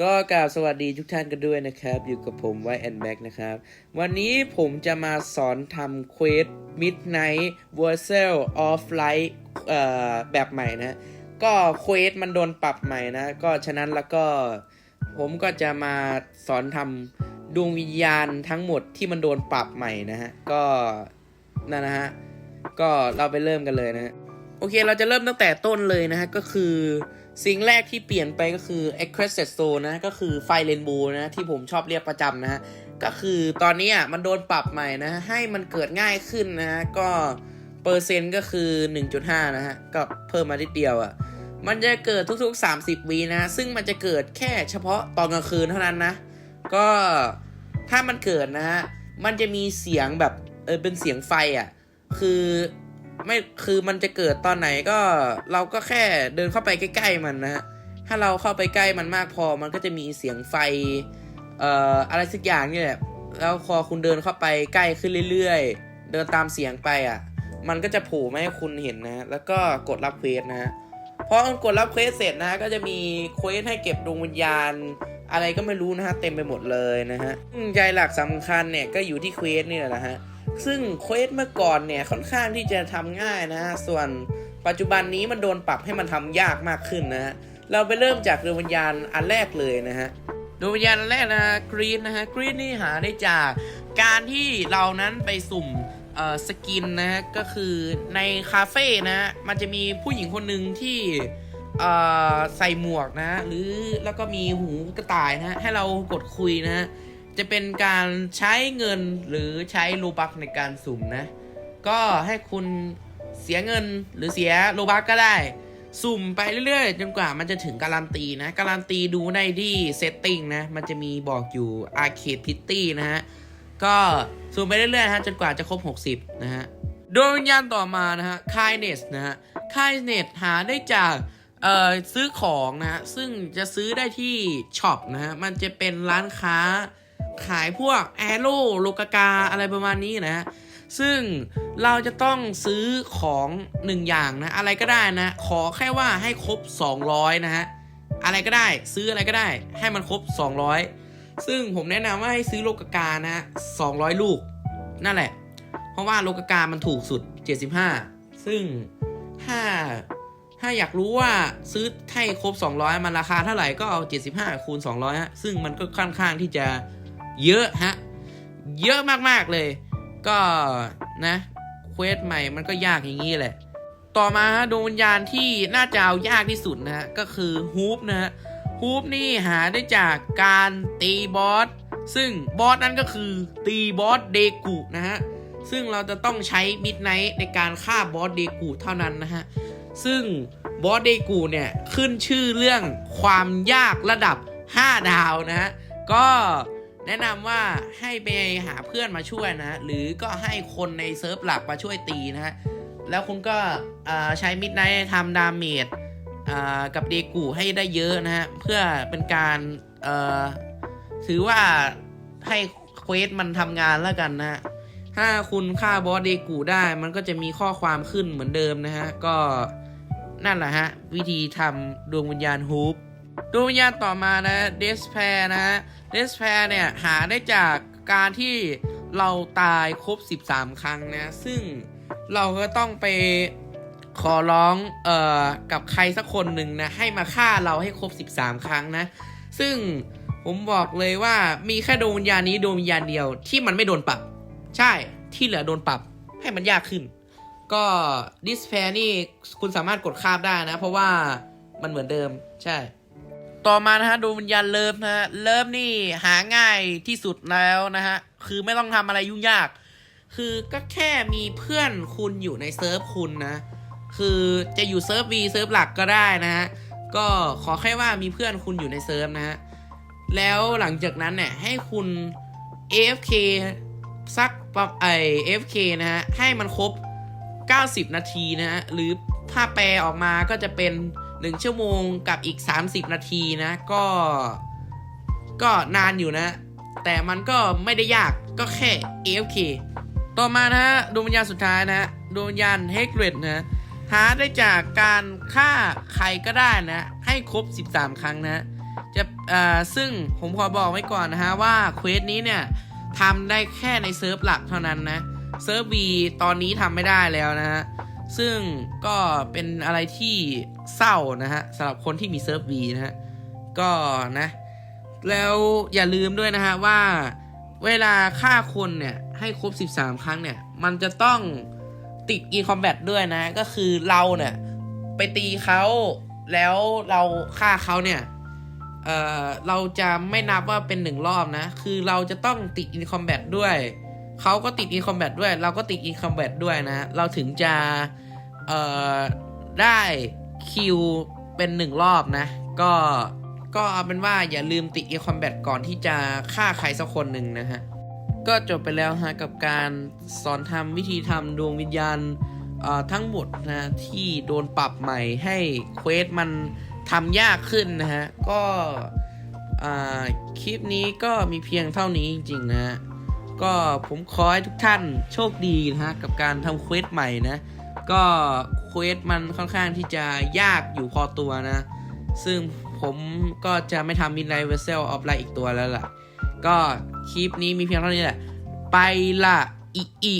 ก็กราบสวัสดีทุกท่านกันด้วยนะครับ อยู่กับผมไวแอนแบ็กนะครับ วันนี้ผมจะมาสอนทำเควส Midnight v e r s a l of Light เอ่อแบบใหม่นะ ก็เควสมันโดนปรับใหม่นะ ก็ฉะนั้นแล้วก็ผมก็จะมาสอนทำดวงวิญญาณทั้งหมดที่มันโดนปรับใหม่นะฮะ ก็นั่นนะฮะ ก็เราไปเริ่มกันเลยนะฮะโอเคเราจะเริ่มตั้งแต่ต้นเลยนะฮะ ก็คือ สิ่งแรกที่เปลี่ยนไปก็คือ e c r e s t e d Zone นะ ก็คือไฟเรนโบว์นะ ที่ผมชอบเรียกประจำนะฮะ ก็คือตอนนี้อะมันโดนปรับใหม่นะ ให้มันเกิดง่ายขึ้นนะฮะ ก็เปอร์เซ็นต์ก็คือ 1.5 นะฮะ ก็เพิ่มมานิดเดียวอะ มันจะเกิดทุกๆ 30วินะ ซึ่งมันจะเกิดแค่เฉพาะตอนกลางคืนเท่านั้นนะ ก็ถ้ามันเกิดนะฮะ มันจะมีเสียงแบบ เออเป็นเสียงไฟอะ คือ ไม่คือมันจะเกิดตอนไหนก็เราก็แค่เดินเข้าไปใกล้ๆมันนะถ้าเราเข้าไปใกล้มันมากพอมันก็จะมีเสียงไฟเอ่ออะไรสักอย่างนี่แหละแล้วพอคุณเดินเข้าไปใกล้ขึ้นเรื่อยๆ เดินตามเสียงไปอะ มันก็จะโผล่มาให้คุณเห็นนะ แล้วก็กดรับเควสนะพอกดรับเควสเสร็จนะก็จะมีเควสให้เก็บดวงวิญญาณ อะไรก็ไม่รู้นะฮะเต็มไปหมดเลยนะฮะใจหลักสำคัญเนี่ยก็อยู่ที่เควสนี่แหละฮะ ซึ่งเควสเมื่อก่อนเนี่ยค่อนข้างที่จะทำง่ายนะฮะส่วนปัจจุบันนี้มันโดนปรับให้มันทำยากมากขึ้นนะฮะเราไปเริ่มจากดวงวิญญาณอันแรกเลยนะฮะดวงวิญญาณอันแรกนะฮะกรีนนะฮะกรีนนี่หาได้จากการที่เรานั้นไปสุ่มสกินนะฮะก็คือในคาเฟ่นะฮะมันจะมีผู้หญิงคนหนึ่งที่ใส่หมวกนะฮะหรือแล้วก็มีหูกระต่ายนะฮะให้เรากดคุยนะฮะ จะเป็นการใช้เงินหรือใช้โลบักในการสุ่มนะ ก็ให้คุณเสียเงินหรือเสียโลบักก็ได้ สุ่มไปเรื่อยๆ จนกว่ามันจะถึงการันตีนะ การันตีดูได้ที่เซตติ้งนะ มันจะมีบอกอยู่ Arcade Pitty นะฮะ ก็สุ่มไปเรื่อยๆนะฮะจนกว่าจะครบ 60 นะฮะ โดยวิญญาณต่อมานะฮะ Kindness นะฮะ Kindness หาได้จากเอ่อซื้อของนะฮะ ซึ่งจะซื้อได้ที่ช็อปนะฮะ มันจะเป็นร้านค้า ขายพวกแอโร่โลกากาอะไรประมาณนี้นะฮะซึ่งเราจะต้องซื้อของหนึ่งอย่างนะ อะไรก็ได้นะ ขอแค่ว่าให้ครบ 200 นะฮะ อะไรก็ได้ซื้ออะไรก็ได้ ให้มันครบ 200 ซึ่งผมแนะนำว่าให้ซื้อโลกากานะฮะ200 ลูก นั่นแหละ เพราะว่าโลกากามันถูกสุด 75 ซึ่งถ้าถ้าอยากรู้ว่าซื้อให้ครบ 200 มันราคาเท่าไหร่ก็เอา 75 คูณ 200ฮะซึ่งมันก็ค่อนข้างที่จะ เยอะฮะ เยอะมากๆเลย ก็นะเควสใหม่มันก็ยากอย่างนี้แหละ ต่อมาฮะดวงวิญญาณที่น่าจะเอายากที่สุดนะฮะ ก็คือฮูปนะฮะฮูปนี่หาได้จากการตีบอส ซึ่งบอสนั้นก็คือตีบอสเดกุนะฮะ ซึ่งเราจะต้องใช้มิดไนท์ในการฆ่าบอสเดกูเท่านั้นนะฮะ ซึ่งบอสเดกูเนี่ยขึ้นชื่อเรื่องความยากระดับ 5 ดาวนะฮะ ก็ แนะนำว่าให้ไปหาเพื่อนมาช่วยนะ หรือก็ให้คนในเซิร์ฟหลักมาช่วยตีนะฮะ แล้วคุณก็ใช้มิดไนท์ทำดาเมจกับเดกูให้ได้เยอะนะฮะ เพื่อเป็นการถือว่าให้เควสมันทำงานแล้วกันนะฮะถ้าคุณฆ่าบอสเดกูได้มันก็จะมีข้อความขึ้นเหมือนเดิมนะฮะ ก็นั่นแหละฮะ วิธีทำดวงวิญญาณฮูป ดวงวิญญาณต่อมานะเดสแพรนะฮะเดสแพรเนี่ยหาได้จากการที่เราตายครบ 13 ครั้งนะ ซึ่งเราก็ต้องไปขอร้องเอ่อกับใครสักคนหนึ่งนะให้มาฆ่าเราให้ครบ 13 ครั้งนะ ซึ่งผมบอกเลยว่ามีแค่ดวงวิญญาณนี้ดวงวิญญาณเดียวที่มันไม่โดนปรับ ใช่ที่เหลือโดนปรับให้มันยากขึ้น ก็ดิสแพรนี่คุณสามารถกดข้ามได้นะ เพราะว่ามันเหมือนเดิมใช่ ต่อมานะฮะดวงวิญญาณเลิฟนะฮะเลิฟนี่หาง่ายที่สุดแล้วนะฮะคือไม่ต้องทำอะไรยุ่งยาก คือก็แค่มีเพื่อนคุณอยู่ในเซิร์ฟคุณนะ คือจะอยู่เซิร์ฟ V เซิร์ฟหลักก็ได้นะฮะก็ขอแค่ว่ามีเพื่อนคุณอยู่ในเซิร์ฟนะฮะแล้วหลังจากนั้นเนี่ยให้คุณ AFK สักปรับไอ AFK นะฮะให้มันครบ 90 นาทีนะฮะหรือถ้าแปลออกมาก็จะเป็น 1 ชั่วโมงกับอีก 30 นาทีนะ ก็ ก็นานอยู่นะ แต่มันก็ไม่ได้ยากก็แค่ AFK ต่อมานะดวงวิญญาณสุดท้ายนะดวงวิญญาณเฮกเรดนะหาได้จากการฆ่าใครก็ได้นะ ให้ครบ 13 ครั้งนะ จะจะอ่าซึ่งผมขอบอกไว้ก่อนนะฮะว่าเควสนี้เนี่ยทำได้แค่ในเซิร์ฟหลักเท่านั้นนะ เซิร์ฟ V ตอนนี้ทำไม่ได้แล้วนะฮะ ซึ่งก็เป็นอะไรที่เศร้านะฮะสำหรับคนที่มีเซิร์ฟ V นะฮะก็นะ แล้วอย่าลืมด้วยนะฮะว่าเวลาฆ่าคนเนี่ยให้ครบ 13 ครั้งเนี่ย มันจะต้องติดอีคอมแบทด้วยนะ ก็คือเราเนี่ย ไปตีเขาแล้วเราฆ่าเขาเนี่ยเอ่อเราจะไม่นับว่าเป็นหนึ่งรอบนะ คือเราจะต้องติดอินคอมแบทด้วย เขาก็ติดอินคอมแบทด้วย เราก็ติดอินคอมแบทด้วยนะ เราถึงจะเอ่อได้คิวเป็นหนึ่งรอบนะ ก็ก็เอาเป็นว่าอย่าลืมติดอินคอมแบทก่อนที่จะฆ่าใครสักคนหนึ่งนะฮะ ก็จบไปแล้วฮะกับการสอนทำวิธีทำดวงวิญญาณทั้งหมดนะที่โดนปรับใหม่ให้เควสมันทำยากขึ้นนะฮะ ก็คลิปนี้ก็มีเพียงเท่านี้จริงๆนะฮะ ก็ผมขอให้ทุกท่านโชคดีนะฮะกับการทำเควสใหม่นะ ก็เควสมันค่อนข้างที่จะยากอยู่พอตัวนะ ซึ่งผมก็จะไม่ทำ Midnight Vessel of Light อีกตัวแล้วล่ะ ก็คลิปนี้มีเพียงเท่านี้แหละ ไปละอิอี